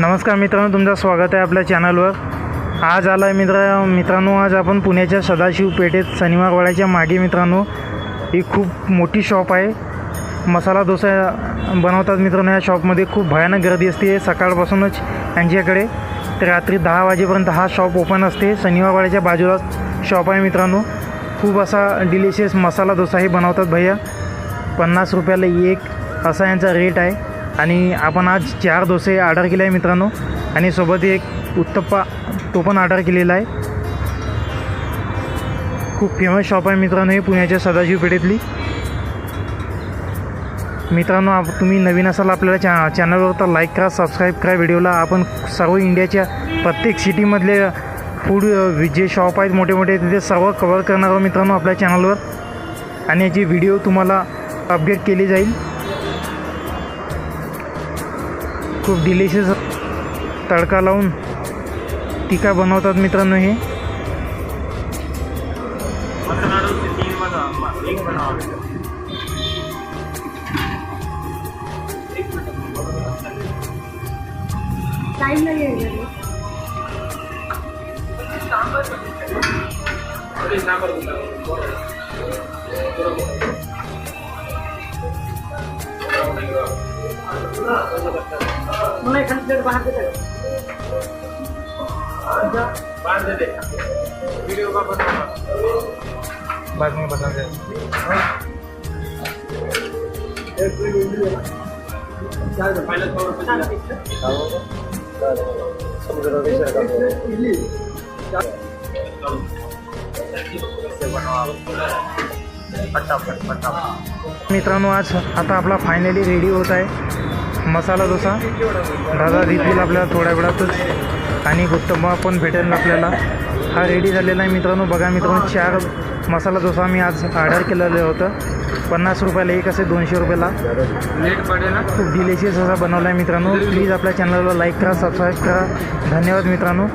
नमस्कार मित्रांनो तुमचं स्वागत आहे आपल्या चॅनलवर. आज आला आहे मित्र मित्रांनो आज आपण पुण्याच्या सदाशिव पेठेत शनिवारवाड्याच्या मागे मित्रांनो ही खूप मोठी शॉप आहे. मसाला डोसा बनवतात मित्रांनो या शॉपमध्ये खूप भयानक गर्दी असते सकाळपासूनच यांच्याकडे. तर रात्री दहा वाजेपर्यंत हा शॉप ओपन असते. शनिवारवाड्याच्या बाजूलाच शॉप आहे मित्रांनो. खूप असा डिलिशियस मसाला डोसाही बनवतात भैया. पन्नास रुपयाला एक असा यांचा रेट आहे. आणि आपण आज चार डोसे ऑर्डर केले आहे मित्रांनो. आणि सोबत एक उत्तप्पा तो पण ऑर्डर केलेला आहे. खूप फेमस शॉप आहे मित्रांनो हे पुण्याच्या सदाशिव पेठेतली. मित्रांनो आप तुम्ही नवीन असाल आपल्याला चॅ चॅनलवर तर लाईक करा सबस्क्राईब करा व्हिडिओला आपण सर्व इंडियाच्या प्रत्येक सिटीमधले फूड जे शॉप आहेत मोठे मोठे तिथे सर्व कवर करणार आहोत मित्रांनो आपल्या चॅनलवर आणि याची व्हिडिओ तुम्हाला अपडेट केली जाईल. खूप डिलिशियस तडका लावून टिका बनवतात मित्रांनो हे Thank you. मला एखादी प्लेट बाहेर देते बाद में बता दें मित्रांनो आज आता आपला फायनली रेडी होत आहे. मसाला डोसा. दादा देतील आपल्याला थोड्या वेळातच. आणि उत्तम पण भेटेल आपल्याला. हा रेडी झालेला आहे मित्रांनो. बघा मित्रांनो चार मसाला डोसा मी आज ऑर्डर केलेलं होतं. पन्नास रुपयाला एक असे दोनशे रुपयाला. खूप डिलिशियस असा बनवला आहे मित्रांनो. प्लीज आपल्या चॅनलला लाईक करा सबस्क्राईब करा. धन्यवाद मित्रांनो.